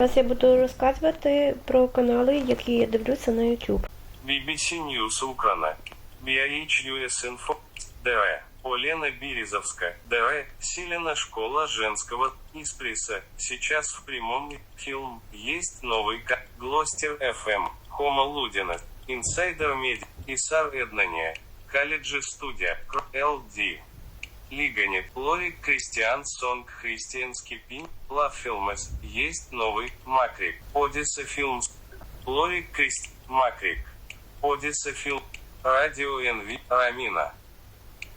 Зараз я буду розказувати про канали, які я дивлюся на YouTube. BBC News Украина. BIH US Info. ДР. Олена Березовская. ДР. Силина школа женского Исприса. Сейчас в прямом фильм. Есть новый ка. Глостер FM. Хома Лудина. Инсайдер Меди. Исар Эднания. Колледжи Студия. LD. Лиганет, Лори Кристиан Сонг Христианский Пин, Лав Филмес, есть новый, Макрик, Одисса Филмс, Лори Крист, Макрик, Одисса Филм, Радио НВ, Рамина,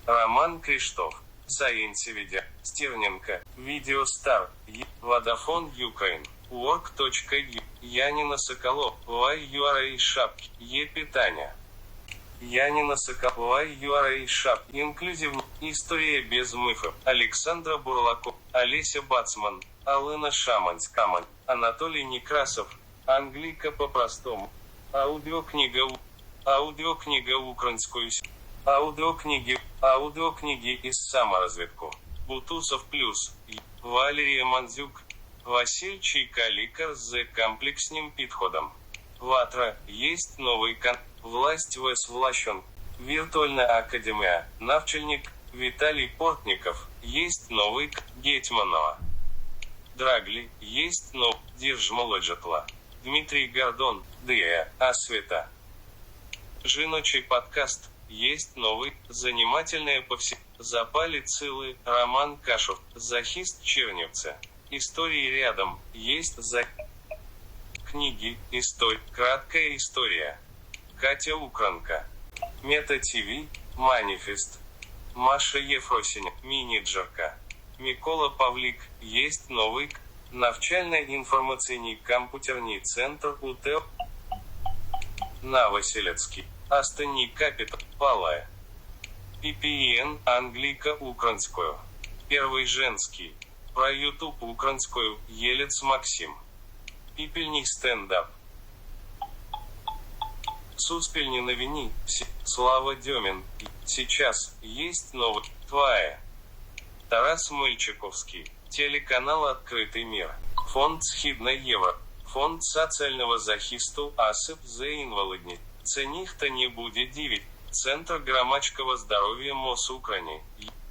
Роман Криштов, Саинсевидя, Стерненко, Видео Стар, Водафон Юкрейн, Work.ю, Янина Соколов, Лай Юара Шапки, Е. Питания. Яніна Соколова, Юара Шап, Інклюзивна, Історія без мифів, Олександра Бурлако, Олеся Бацман, Алина Шаманськаман, Анатолій Некрасов, Англійка по-простому, аудіокнига, у- аудіокнига українською, с- аудіокниги, аудіокниги із саморозвитку, Бутусов плюс, Й- Валерія Мандзюк, Василь Чайкаликар з комплексним підходом. Ватра, есть новый кон... Власть ВС Влащен. Виртуальная академия. Навчальник. Виталий Портников. Есть новый к... Гетьманова. Драгли. Есть но... Держ Молоджатла. Дмитрий Гордон. Дия. Асвета. Жиночий подкаст. Есть новый. Занимательная по всем... Запали целый. Роман Кашев. Захист Черневца. Истории рядом. Есть за... Книги, история, краткая история. Катя Укранка. Мета ТВ, Манифест. Маша Ефросиня, менеджерка. Микола Павлик, есть новый к- навчально-информаційний комп'ютерний центр УТ. Новоселецкий. Астонний Капитал, Палая. PPN, английка украинскую. Первый женский. Про YouTube украинскую, Елец Максим. Пепельник стендап. Суспільні новини. С- Слава Демин. Сейчас есть новый. Твоя. Тарас Мельчиковский. Телеканал Открытый мир. Фонд Східна Єва. Фонд соціального захисту АСИП за інвалидні. Це ніхто не буде дивить. Центр громадского здоровья МОС Украины.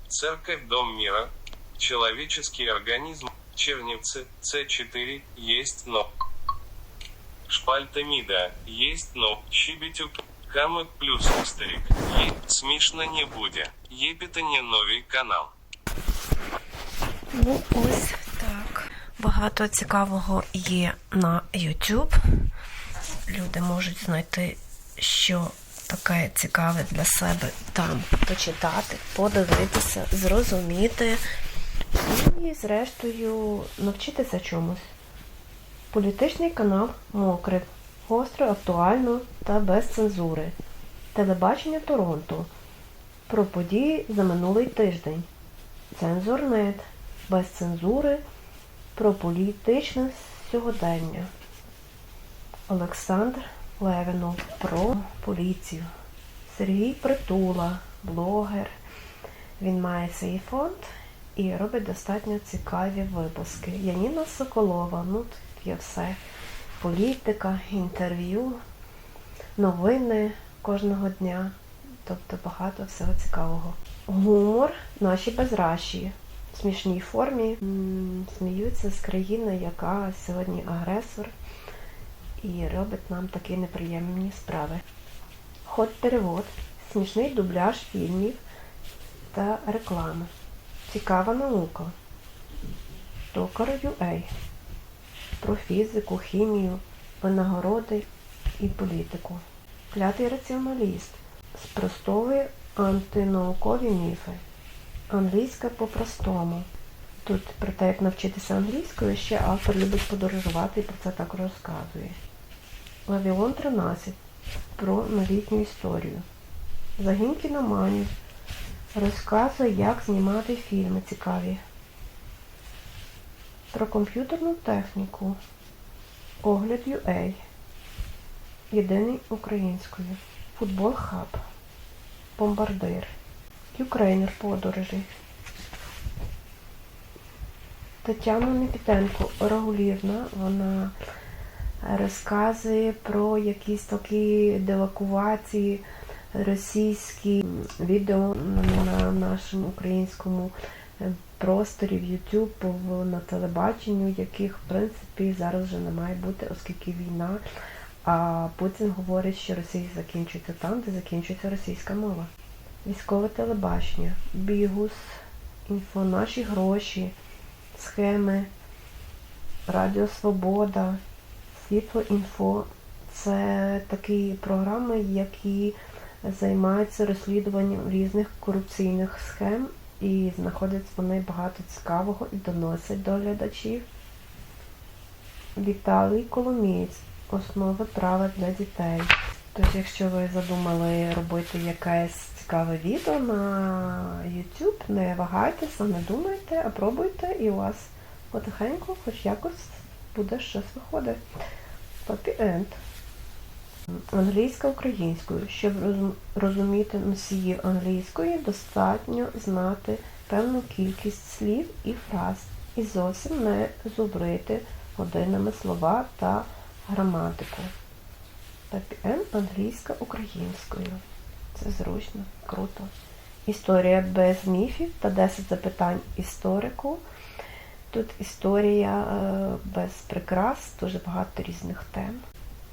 Церковь Дом мира. Человеческий организм. Черневцы. С4. Есть но. Шпальта Мида. Есть но. Щебетюк. Камык плюс старик. Е. Смішно не буде. Єпіта новий канал. Ну, ось так. Багато цікавого є на YouTube. Люди можуть знайти, що таке цікаве для себе там почитати, подивитися, зрозуміти і, зрештою, навчитися чомусь. Політичний канал Мокрив. Гостро, актуально та без цензури. Телебачення Торонто. Про події за минулий тиждень. Цензурнет. Без цензури. Про політичне сьогодення. Олександр Левинов про поліцію. Сергій Притула, блогер. Він має свій фонд і робить достатньо цікаві випуски. Яніна Соколова, ну є все. Політика, інтерв'ю, новини кожного дня. Тобто багато всього цікавого. Гумор наші безраші. В смішній формі сміються з країни, яка сьогодні агресор і робить нам такі неприємні справи. Ход перевод, смішний дубляж фільмів та реклами. Цікава наука. Токар.ua про фізику, хімію, винагороди і політику. Клятий раціоналіст спростовує антинаукові міфи. Англійська по-простому. Тут про те, як навчитися англійською, ще автор любить подорожувати і про це також розказує. Вавилон 13 про новітню історію. Загін кіноманів розказує, як знімати фільми цікаві. Про комп'ютерну техніку. Огляд UA. Єдиний українською. Футбол Хаб. Бомбардир. Юкрейнер подорожі. Тетяна Непітенко регулірно вона розказує про якісь такі девакувації російські відео на нашому українському е, просторі YouTube, на телебаченню, яких в принципі зараз вже не має бути, оскільки війна. А Путін говорить, що Росія закінчується там, де закінчується російська мова. Військове телебачення, бігус, інфо, наші гроші, схеми, Радіо Свобода, Світло інфо це такі програми, які займаються розслідуванням різних корупційних схем і знаходять вони багато цікавого і доносять до глядачів. Віталій Коломієць. Основи права для дітей. Тож, якщо ви задумали робити якесь цікаве відео на YouTube, не вагайтеся, не думайте, а пробуйте, і у вас потихеньку, хоч якось буде щось виходить. Happy End. Англійська українською. Щоб розуміти носіїв англійської, достатньо знати певну кількість слів і фраз і зовсім не зубрити годинами слова та граматику. PPM англійська українською. Це зручно, круто. Історія без міфів та 10 запитань історику. Тут історія е, без прикрас, дуже багато різних тем.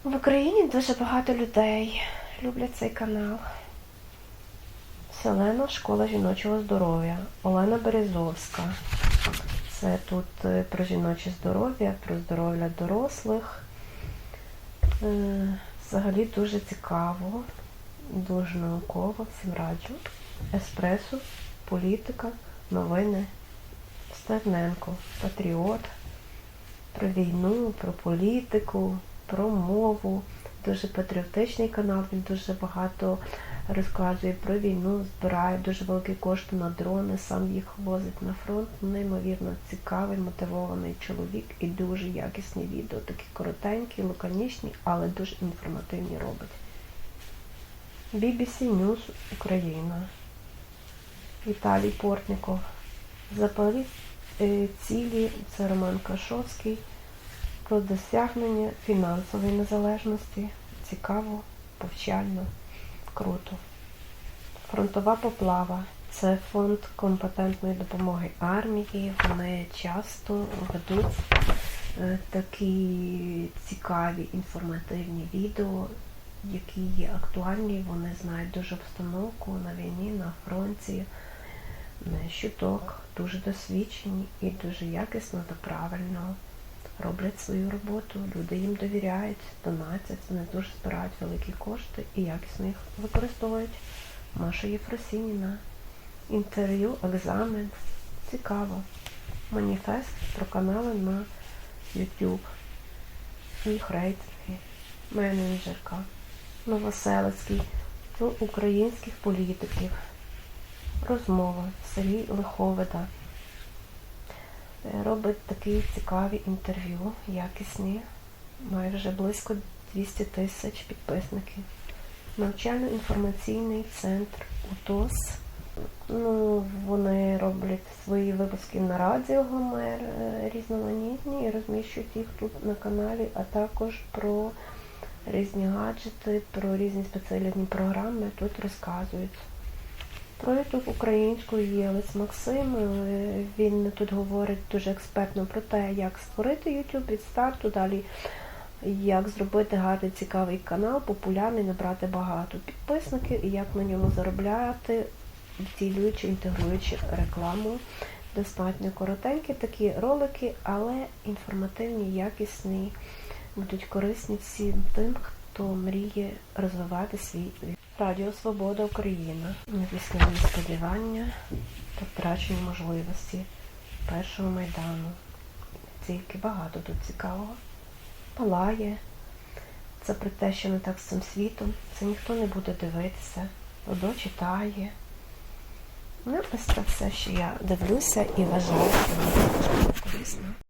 В Україні дуже багато людей люблять цей канал. Селена Школа жіночого здоров'я. Олена Березовська. Це тут е, про жіноче здоров'я, про здоров'я дорослих. Е, Взагалі дуже цікаво, дуже науково, всім раджу. Еспресо, політика, новини, Стерненко, патріот, про війну, про політику, про мову. Дуже патріотичний канал, він дуже багато розказує про війну, збирає дуже великі кошти на дрони, сам їх возить на фронт. Неймовірно цікавий, мотивований чоловік і дуже якісні відео, такі коротенькі, лаконічні, але дуже інформативні робить. BBC News Україна. Віталій Портніков. Запали е, цілі, це Роман Кашовський. Про досягнення фінансової незалежності. Цікаво, повчально, круто. Фронтова поплава. Це фонд компетентної допомоги армії. Вони часто ведуть е, такі цікаві інформативні відео, які є актуальні. Вони знають дуже обстановку на війні, на фронті, щуток, дуже досвідчені і дуже якісно та правильно роблять свою роботу. Люди їм довіряють, донатять, вони дуже збирають великі кошти і якісно їх використовують. Маша Єфросініна. Інтерв'ю, екзамен. Цікаво. Маніфест про канали на YouTube. Їх рейтинги. Менеджерка. Новоселицький. Про українських політиків. Розмова. Сергій Лиховида. Е, Робить такі цікаві інтерв'ю, якісні. Має вже близько 200 тисяч підписників. Навчально-інформаційний центр УТОС. Ну, вони роблять свої випуски на радіо Гомер е, різноманітні і розміщують їх тут на каналі, а також про різні гаджети, про різні спеціальні програми тут розказують. Про YouTube українською є Лис Максим. е, Він тут говорить дуже експертно про те, як створити YouTube від старту, далі як зробити гарний цікавий канал, популярний, набрати багато підписників і як на ньому заробляти, втілюючи, інтегруючи рекламу. Достатньо коротенькі такі ролики, але інформативні, якісні, будуть корисні всім тим, хто мріє розвивати свій Радіо Свобода Україна. Невісні сподівання та втрачені можливості першого майдану. Тільки багато тут цікавого. Палає. Це про те, що не так з цим світом. Це ніхто не буде дивитися. Одо читає. Ну, ось це все, що я дивлюся і вважаю, що мені корисно.